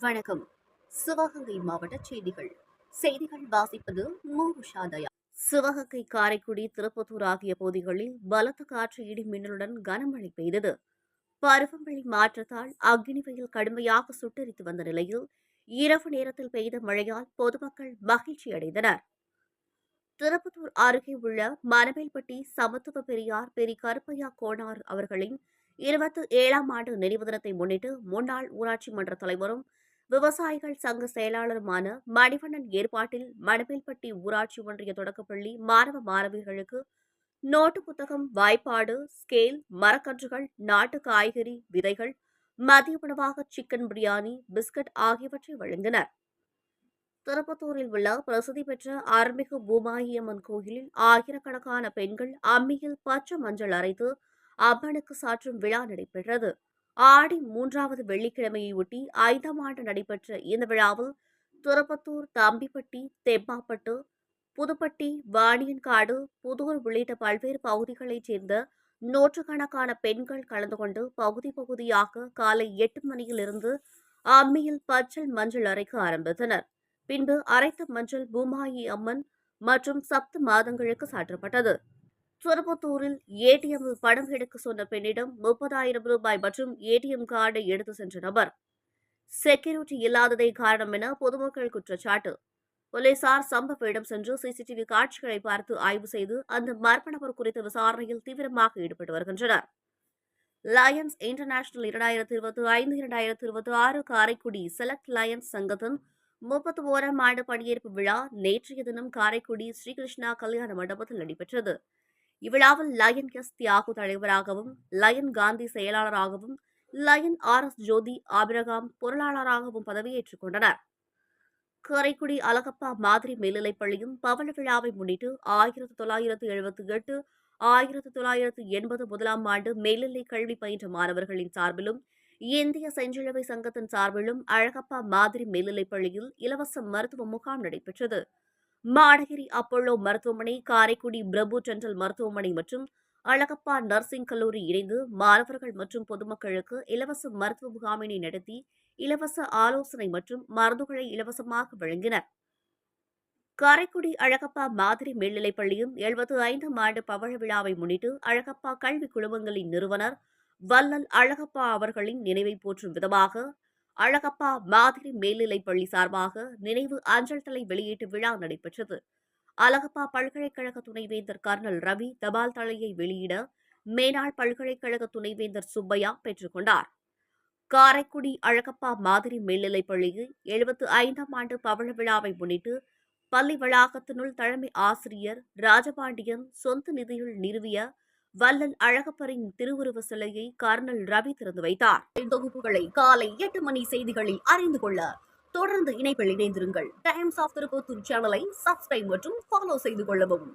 வணக்கம். சிவகங்கை மாவட்ட செய்திகள். செய்திகள் வாசிப்பது மூஷாதயா சிவகங்கை காரைக்குடி திருப்பத்தூர் ஆகிய பகுதிகளில் பலத்த காற்று இடி மின்னலுடன் கனமழை பெய்தது. பருவமழை மாற்றத்தால் அக்னி வெயில் கடுமையாக சுட்டரித்து வந்த நிலையில் இரவு நேரத்தில் பெய்த மழையால் பொதுமக்கள் மகிழ்ச்சி அடைந்தனர். திருப்பத்தூர் அருகே உள்ள மணமேல்பட்டி சமத்துவ பெரியார் பெரி கருப்பையா கோனார் அவர்களின் இருபத்தி ஏழாம் ஆண்டு நினைவு தினத்தை முன்னிட்டு முன்னாள் ஊராட்சி மன்ற தலைவரும் விவசாயிகள் சங்க செயலாளருமான மணிவண்ணன் ஏற்பாட்டில் மணமேல்பட்டி ஊராட்சி ஒன்றிய தொடக்கப்பள்ளி மாணவ மாணவிகளுக்கு நோட்டு புத்தகம் வாய்ப்பாடு ஸ்கேல் மரக்கன்றுகள் நாட்டு காய்கறி விதைகள் மதிய உணவாக சிக்கன் பிரியாணி பிஸ்கட் ஆகியவற்றை வழங்கினர். திருப்பத்தூரில் உள்ள பிரசித்தி பெற்ற அருள்மிகு பூமாயியம்மன் கோயிலில் ஆயிரக்கணக்கான பெண்கள் அம்மியில் பச்சை மஞ்சள் அரைத்து அம்மனுக்கு சாற்றும் விழா நடைபெற்றது. ஆடி மூன்றாவது வெள்ளிக்கிழமையொட்டி ஐந்தாம் ஆண்டு நடைபெற்ற இந்த விழாவில் துரப்பத்தூர் தம்பிப்பட்டி தெம்பாப்பட்டு புதுப்பட்டி வாணியன்காடு புதூர் உள்ளிட்ட பல்வேறு பகுதிகளைச் சேர்ந்த நூற்றுக்கணக்கான பெண்கள் கலந்து கொண்டு பகுதி பகுதியாக காலை எட்டு மணியிலிருந்து அம்மியில் பச்சல் மஞ்சள் அரைக்க ஆரம்பித்தனர். பின்பு அரைத்த மஞ்சள் பூமாயி அம்மன் மற்றும் சப்த மாதங்களுக்கு சாற்றப்பட்டது. திருப்பத்தூரில் ஏடிஎம் பணம் எடுக்க சொன்ன பெண்ணிடம் முப்பதாயிரம் ரூபாய் மற்றும் ஏடிஎம் கார்டை எடுத்து சென்ற நபர். செக்யூரிட்டி இல்லாததே காரணம் என பொதுமக்கள் குற்றச்சாட்டு. போலீசார் சம்பவ இடம் சென்று சிசிடிவி காட்சிகளை பார்த்து ஆய்வு செய்து அந்த மர்ம நபர் குறித்த விசாரணையில் தீவிரமாக ஈடுபட்டு வருகின்றனர். லயன்ஸ் இன்டர்நேஷனல் இரண்டாயிரத்தி இருபத்தி ஐந்து இரண்டாயிரத்தி இருபத்தி ஆறு காரைக்குடி செலக்ட் லயன்ஸ் சங்கத்தின் முப்பத்தி ஓராம் ஆண்டு பணியேற்பு விழா நேற்றைய தினம் காரைக்குடி ஸ்ரீகிருஷ்ணா கல்யாண மண்டபத்தில் நடைபெற்றது. இவ்விழாவில் லயன் எஸ் தியாகு தலைவராகவும் லயன் காந்தி செயலாளராகவும் Lion R S Jothi Abraham பொருளாளராகவும் பதவியேற்றுக் கொண்டனர். காரைக்குடி அழகப்பா மாதிரி மேல்நிலைப் பள்ளியும் பவள விழாவை முன்னிட்டு ஆயிரத்து தொள்ளாயிரத்து எழுபத்தி எட்டு ஆயிரத்து தொள்ளாயிரத்து எண்பது முதலாம் ஆண்டு மேல்நிலை கல்வி பயின்ற மாணவர்களின் சார்பிலும் இந்திய செஞ்சிலுவை சங்கத்தின் சார்பிலும் அழகப்பா மாதிரி மேல்நிலைப் பள்ளியில் இலவச மருத்துவ முகாம் நடைபெற்றது. மாடகிரி அப்போலோ மருத்துவமனை காரைக்குடி பிரபு டென்டல் மருத்துவமனை மற்றும் அழகப்பா நர்சிங் கல்லூரி இணைந்து மாணவர்கள் மற்றும் பொதுமக்களுக்கு இலவச மருத்துவ முகாமினை நடத்தி இலவச ஆலோசனை மற்றும் மருந்துகளை இலவசமாக வழங்கினர். காரைக்குடி அழகப்பா மாதிரி மேல்நிலைப் பள்ளியும் எழுபத்து ஐந்தாம் ஆண்டு பவழ விழாவை முன்னிட்டு அழகப்பா கல்வி குழுமங்களின் நிறுவனர் வல்லல் அழகப்பா அவர்களின் நினைவை போற்றும் விதமாக அழகப்பா மாதிரி மேல்நிலைப் பள்ளி சார்பாக நினைவு அஞ்சல் தலை வெளியீட்டு விழா நடைபெற்றது. அழகப்பா பல்கலைக்கழக துணைவேந்தர் கர்னல் ரவி தபால் தலையை வெளியிட மேனாள் பல்கலைக்கழக துணைவேந்தர் சுப்பையா பெற்றுக்கொண்டார் காரைக்குடி அழகப்பா மாதிரி மேல்நிலைப் பள்ளியில் எழுபத்து ஐந்தாம் ஆண்டு பவள விழாவை முன்னிட்டு பள்ளி வளாகத்தினுள் தலைமை ஆசிரியர் ராஜபாண்டியன் சொந்த நிதியில் நிறுவிய வல்லல் அழகப்பரின் திருவுருவ சிலையை கர்னல் ரவி திறந்து வைத்தார். தொகுப்புகளை காலை எட்டு மணி செய்திகளில் அறிந்து கொள்ள தொடர்ந்து இணைப்பில் இணைந்திருங்கள். டைம்ஸ் ஆஃப் திருப்பத்தூர் சேனலை சப்ஸ்கிரைப் மற்றும் ஃபாலோ செய்து கொள்ளவும்.